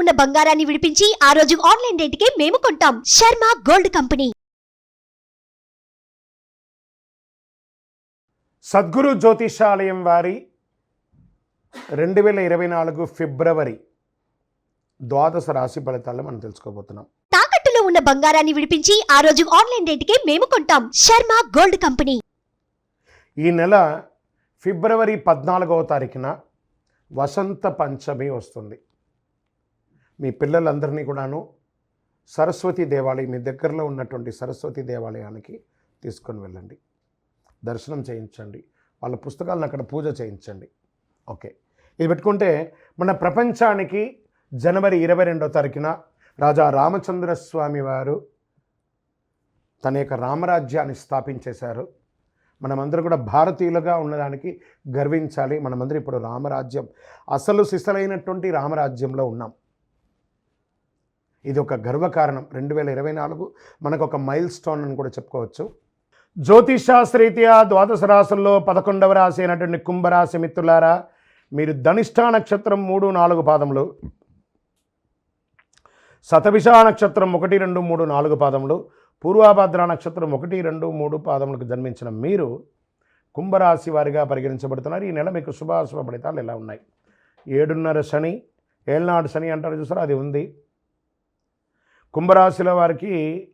ఉన్న బంగారాన్ని విడిపించి ఆ రోజు ఆన్లైన్ రేటుకే మేము కొంటాం. Sharma gold company. Sadhguru Jyotishalayam వారి రెండు వేల ఇరవై నాలుగు ఫిబ్రవరి ద్వాదశ రాశి ఫలితాలను మనం తెలుసుకోబోతున్నాం. తాకట్టులో ఉన్న బంగారాన్ని విడిపించి ఆ రోజు ఆన్లైన్ రేటుకే మేము కొంటాం. Sharma gold company. ఈ నెల ఫిబ్రవరి పద్నాలుగవ తారీఖున వసంత పంచమి వస్తుంది. మీ పిల్లలందరినీ కూడాను సరస్వతి దేవాలయం మీ దగ్గరలో ఉన్నటువంటి సరస్వతి దేవాలయానికి తీసుకొని వెళ్ళండి. దర్శనం చేయించండి. వాళ్ళ పుస్తకాలను అక్కడ పూజ చేయించండి. ఓకే. ఇది పెట్టుకుంటే మన ప్రపంచానికి జనవరి ఇరవై రెండో తారీఖున రాజా రామచంద్ర స్వామి వారు తన యొక్క రామరాజ్యాన్ని స్థాపించేశారు. మనమందరం కూడా భారతీయులుగా ఉన్నదానికి గర్వించాలి. మనమందరం ఇప్పుడు రామరాజ్యం అసలు సిసలైనటువంటి రామరాజ్యంలో ఉన్నాం. ఇది ఒక గర్వకారణం. రెండు వేల ఇరవై నాలుగు మనకు ఒక మైల్ స్టోన్ అని కూడా చెప్పుకోవచ్చు. జ్యోతిషాస్త్రీత్యా ద్వాదశ రాశుల్లో పదకొండవ రాశి అయినటువంటి కుంభరాశి మిత్రులారా మీరు ధనిష్టా నక్షత్రం మూడు నాలుగు పాదములు శతభిష నక్షత్రం ఒకటి రెండు మూడు నాలుగు పాదములు పూర్వాభద్ర నక్షత్రం ఒకటి రెండు మూడు పాదములకు జన్మించిన మీరు కుంభరాశి వారిగా పరిగణించబడుతున్నారు. ఈ నెల మీకు శుభాశుభ ఫలితాలు ఇలా ఉన్నాయి? ఏడున్నర శని ఏళ్ళనాడు శని అంటారు చూసారా అది ఉంది. కుంభరాశుల వారికి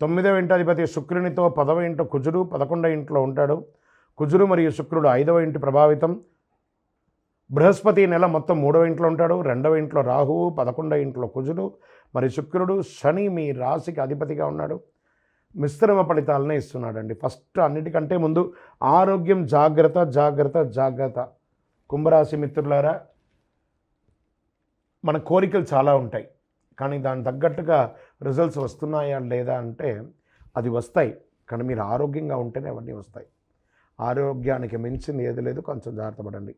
తొమ్మిదవ ఇంట అధిపతి శుక్రునితో పదవ ఇంట కుజుడు పదకొండవ ఇంట్లో ఉంటాడు. కుజుడు మరియు శుక్రుడు ఐదవ ఇంటి ప్రభావితం. బృహస్పతి నెల మొత్తం మూడవ ఇంట్లో ఉంటాడు. రెండవ ఇంట్లో రాహువు పదకొండవ ఇంట్లో కుజుడు. మరి శుక్రుడు శని మీ రాశికి అధిపతిగా ఉన్నాడు. మిశ్రమ ఫలితాలనే ఇస్తున్నాడండి. ఫస్ట్ అన్నిటికంటే ముందు ఆరోగ్యం జాగ్రత్త జాగ్రత్త జాగ్రత్త. కుంభరాశి మిత్రులారా మన కోరికలు చాలా ఉంటాయి. కానీ దాని తగ్గట్టుగా రిజల్ట్స్ వస్తున్నాయా లేదా అంటే అది వస్తాయి. కానీ మీరు ఆరోగ్యంగా ఉంటేనే అవన్నీ వస్తాయి. ఆరోగ్యానికి మించింది ఏది లేదు. కొంచెం జాగ్రత్త పడండి.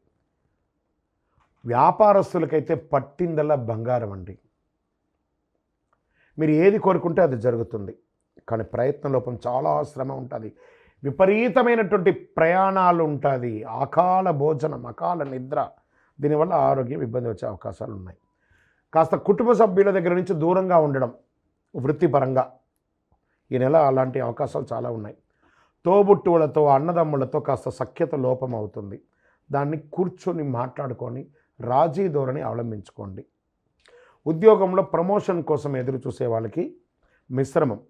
వ్యాపారస్తులకైతే పట్టిందల్లా బంగారం అండి. మీరు ఏది కోరుకుంటే అది జరుగుతుంది. కానీ ప్రయత్న లోపం చాలా శ్రమ ఉంటుంది. విపరీతమైనటువంటి ప్రయాణాలు ఉంటుంది అకాల భోజనం అకాల నిద్ర. దీనివల్ల ఆరోగ్యం ఇబ్బంది వచ్చే అవకాశాలు ఉన్నాయి. కాస్త కుటుంబ సభ్యుల దగ్గర నుంచి దూరంగా ఉండడం వృత్తిపరంగా. ఈ నెల అలాంటి అవకాశాలు చాలా ఉన్నాయి. తోబుట్టువులతో అన్నదమ్ములతో కాస్త సఖ్యత లోపం అవుతుంది. దాన్ని కూర్చొని మాట్లాడుకొని రాజీ ధోరణి అవలంబించుకోండి. ఉద్యోగంలో ప్రమోషన్ కోసం ఎదురు చూసే వాళ్ళకి మిశ్రమం.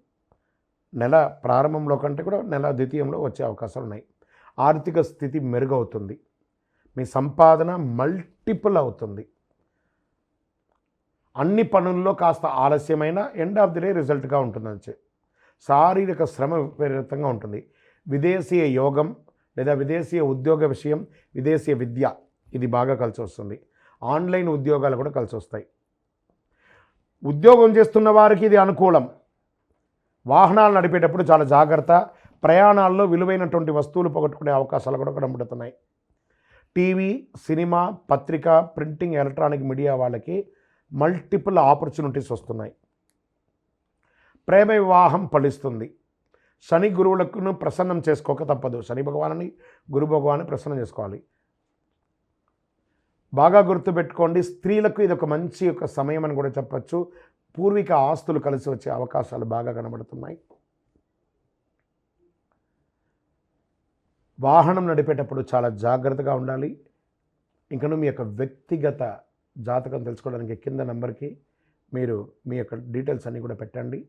నెల ప్రారంభంలో కంటే కూడా నెల ద్వితీయంలో వచ్చే అవకాశాలు ఉన్నాయి. ఆర్థిక స్థితి మెరుగవుతుంది. మీ సంపాదన మల్టిపుల్ అవుతుంది. అన్ని పనుల్లో కాస్త ఆలస్యమైన ఎండ్ ఆఫ్ ది డే రిజల్ట్గా ఉంటుంది చె- శారీరక శ్రమ విపరీతంగా ఉంటుంది. విదేశీయ యోగం లేదా విదేశీయ ఉద్యోగ విషయం విదేశీయ విద్య ఇది బాగా కలిసి వస్తుంది. ఆన్లైన్ ఉద్యోగాలు కూడా కలిసి వస్తాయి. ఉద్యోగం చేస్తున్న వారికి ఇది అనుకూలం. వాహనాలు నడిపేటప్పుడు చాలా జాగ్రత్త. ప్రయాణాల్లో విలువైనటువంటి వస్తువులు పోగొట్టుకునే అవకాశాలు కూడా కనబడుతున్నాయి. టీవీ సినిమా పత్రిక ప్రింటింగ్ ఎలక్ట్రానిక్ మీడియా వాళ్ళకి మల్టిపుల్ ఆపర్చునిటీస్ వస్తున్నాయి. ప్రేమ వివాహం ఫలిస్తుంది. శని గురువులకు ప్రసన్నం చేసుకోక తప్పదు. శని భగవాన్ని గురు భగవాన్ని ప్రసన్నం చేసుకోవాలి. బాగా గుర్తుపెట్టుకోండి స్త్రీలకు ఇది ఒక మంచి ఒక సమయం అని కూడా చెప్పచ్చు. పూర్వీక ఆస్తులు కలిసి వచ్చే అవకాశాలు బాగా కనబడుతున్నాయి. వాహనం నడిపేటప్పుడు చాలా జాగ్రత్తగా ఉండాలి. ఇంకను మీ యొక్క వ్యక్తిగత జాతకం తెలుసుకోవడానికి కింద నెంబర్కి మీరు మీ యొక్క డీటెయిల్స్ అన్నీ కూడా పెట్టండి.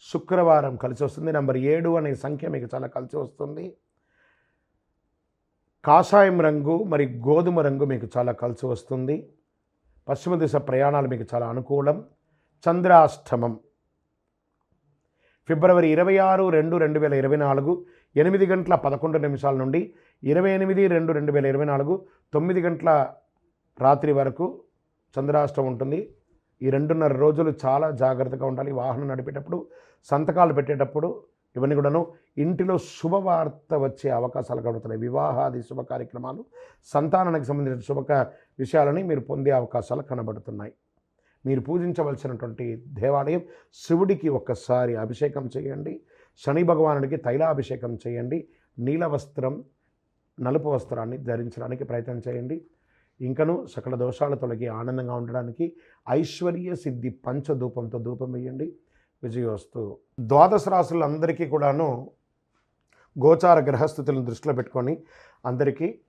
శుక్రవారం కలిసి వస్తుంది. నెంబర్ ఏడు అనే సంఖ్య మీకు చాలా కలిసి వస్తుంది. కాషాయం రంగు మరి గోధుమ రంగు మీకు చాలా కలిసి వస్తుంది. పశ్చిమ దిశ ప్రయాణాలు మీకు చాలా అనుకూలం. చంద్రాష్టమం. ఫిబ్రవరి ఇరవై ఆరు రెండు రెండు వేల ఇరవై నాలుగు ఎనిమిది గంటల పదకొండు నిమిషాల నుండి ఇరవై ఎనిమిది రెండు రెండు వేల ఇరవై నాలుగు తొమ్మిది గంటల రాత్రి వరకు చంద్రాష్టం ఉంటుంది. ఈ రెండున్నర రోజులు చాలా జాగ్రత్తగా ఉండాలి. వాహనం నడిపేటప్పుడు సంతకాలు పెట్టేటప్పుడు ఇవన్నీ కూడాను ఇంటిలో శుభవార్త వచ్చే అవకాశాలు కలుగుతున్నాయి వివాహాది శుభ కార్యక్రమాలు సంతానానికి సంబంధించిన శుభ విషయాలని మీరు పొందే అవకాశాలు కనబడుతున్నాయి. మీరు పూజించవలసినటువంటి దేవాలయం శివుడికి ఒక్కసారి అభిషేకం చేయండి. శని భగవానుడికి తైలాభిషేకం చేయండి. నీల వస్త్రం నలుపు వస్త్రాన్ని ధరించడానికి ప్రయత్నం చేయండి. ఇంకను సకల దోషాల తొలగి ఆనందంగా ఉండడానికి ఐశ్వర్య సిద్ధి పంచధూపంతో ధూపం వేయండి. విజయోస్తు. ద్వాదశ రాశులందరికీ కూడాను గోచార గ్రహస్థితులను దృష్టిలో పెట్టుకొని అందరికీ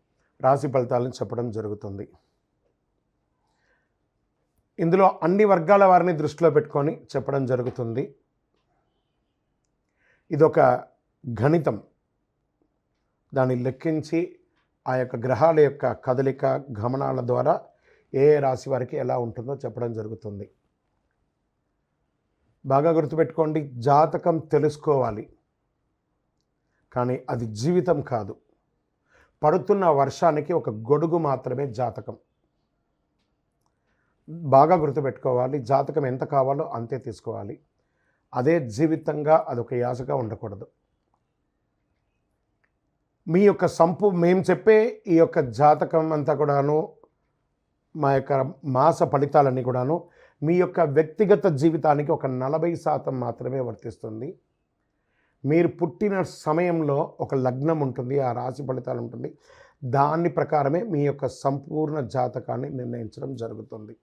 రాశి ఫలితాలను చెప్పడం జరుగుతుంది. ఇందులో అన్ని వర్గాల వారిని దృష్టిలో పెట్టుకొని చెప్పడం జరుగుతుంది. ఇదొక గణితం. దాన్ని లెక్కించి ఆ యొక్క గ్రహాల యొక్క కదలిక గమనాల ద్వారా ఏ ఏ రాశి వారికి ఎలా ఉంటుందో చెప్పడం జరుగుతుంది. బాగా గుర్తుపెట్టుకోండి జాతకం తెలుసుకోవాలి. కానీ అది జీవితం కాదు. పడుతున్న వర్షానికి ఒక గొడుగు మాత్రమే జాతకం. బాగా గుర్తుపెట్టుకోవాలి జాతకం ఎంత కావాలో అంతే తీసుకోవాలి. అదే జీవితంగా అదొక యాసగా ఉండకూడదు. మీ యొక్క సంపు మేము చెప్పే ఈ యొక్క జాతకం అంతా కూడాను మా యొక్క మాస ఫలితాలన్నీ కూడాను మీ యొక్క వ్యక్తిగత జీవితానికి ఒక నలభై శాతం మాత్రమే వర్తిస్తుంది. మీరు పుట్టిన సమయంలో ఒక లగ్నం ఉంటుంది ఆ రాశి ఫలితాలు ఉంటుంది. దాని ప్రకారమే మీ యొక్క సంపూర్ణ జాతకాన్ని నిర్ణయించడం జరుగుతుంది.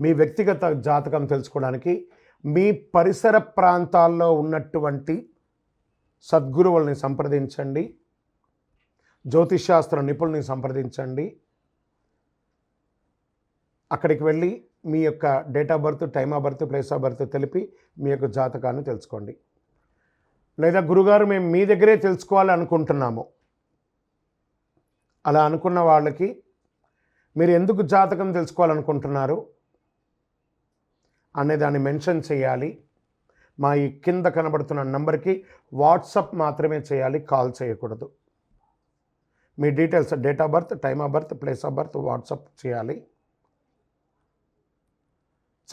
మీ వ్యక్తిగత జాతకం తెలుసుకోవడానికి మీ పరిసర ప్రాంతాల్లో ఉన్నటువంటి సద్గురువుల్ని సంప్రదించండి. జ్యోతిషాస్త్ర నిపుణుల్ని సంప్రదించండి. అక్కడికి వెళ్ళి మీ యొక్క date of birth time of birth place of birth తెలిపి మీ యొక్క జాతకాన్ని తెలుసుకోండి. లేదా గురుగారు మేము మీ దగ్గరే తెలుసుకోవాలి అనుకుంటున్నాము. అలా అనుకున్న వాళ్ళకి మీరు ఎందుకు జాతకం తెలుసుకోవాలనుకుంటున్నారు? అనే దాన్ని మెన్షన్ చేయాలి. మా ఈ కింద కనబడుతున్న నంబర్కి వాట్సప్ మాత్రమే చేయాలి కాల్ చేయకూడదు. మీ details date of birth time of birth place of birth WhatsApp చేయాలి.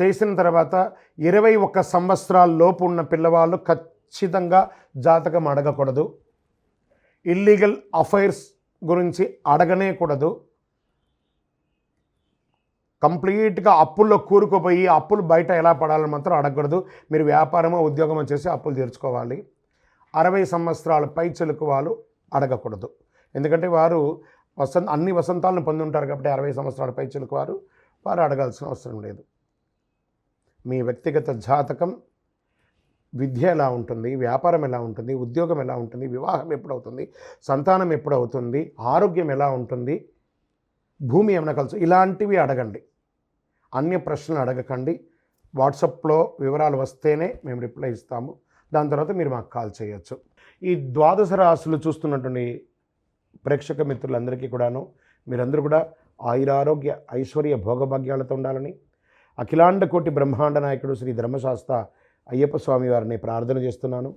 చేసిన తర్వాత ఇరవై ఒక్క సంవత్సరాల లోపు ఉన్న పిల్లవాళ్ళు ఖచ్చితంగా జాతకం అడగకూడదు. ఇల్లీగల్ అఫైర్స్ గురించి అడగనే కూడదు. కంప్లీట్గా అప్పుల్లో కూరుకుపోయి అప్పులు బయట ఎలా పడాలని మాత్రం అడగకూడదు. మీరు వ్యాపారమో ఉద్యోగమో చేసి అప్పులు తీర్చుకోవాలి. అరవై సంవత్సరాల పై చెలుకు వాళ్ళు అడగకూడదు. ఎందుకంటే వారు వసంత అన్ని వసంతాలను పొంది ఉంటారు కాబట్టి అరవై సంవత్సరాల పై చెలుకు వారు వారు అడగాల్సిన అవసరం లేదు. మీ వ్యక్తిగత జాతకం విద్య ఎలా ఉంటుంది వ్యాపారం ఎలా ఉంటుంది ఉద్యోగం ఎలా ఉంటుంది వివాహం ఎప్పుడవుతుంది సంతానం ఎప్పుడవుతుంది ఆరోగ్యం ఎలా ఉంటుంది భూమి ఏమైనా కలుసు ఇలాంటివి అడగండి. అన్య ప్రశ్నలు అడగకండి. వాట్సాప్లో వివరాలు వస్తేనే మేము రిప్లై ఇస్తాము. దాని తర్వాత మీరు మాకు కాల్ చేయొచ్చు. ఈ ద్వాదశ రాశులు చూస్తున్నటువంటి ప్రేక్షక మిత్రులందరికీ కూడాను మీరందరూ కూడా ఆయురారోగ్య ఐశ్వర్య భోగభాగ్యాలతో ఉండాలని అఖిలాండ కోటి బ్రహ్మాండ నాయకుడు శ్రీ ధర్మశాస్త్ర అయ్యప్ప స్వామి వారిని ప్రార్థన చేస్తున్నాను.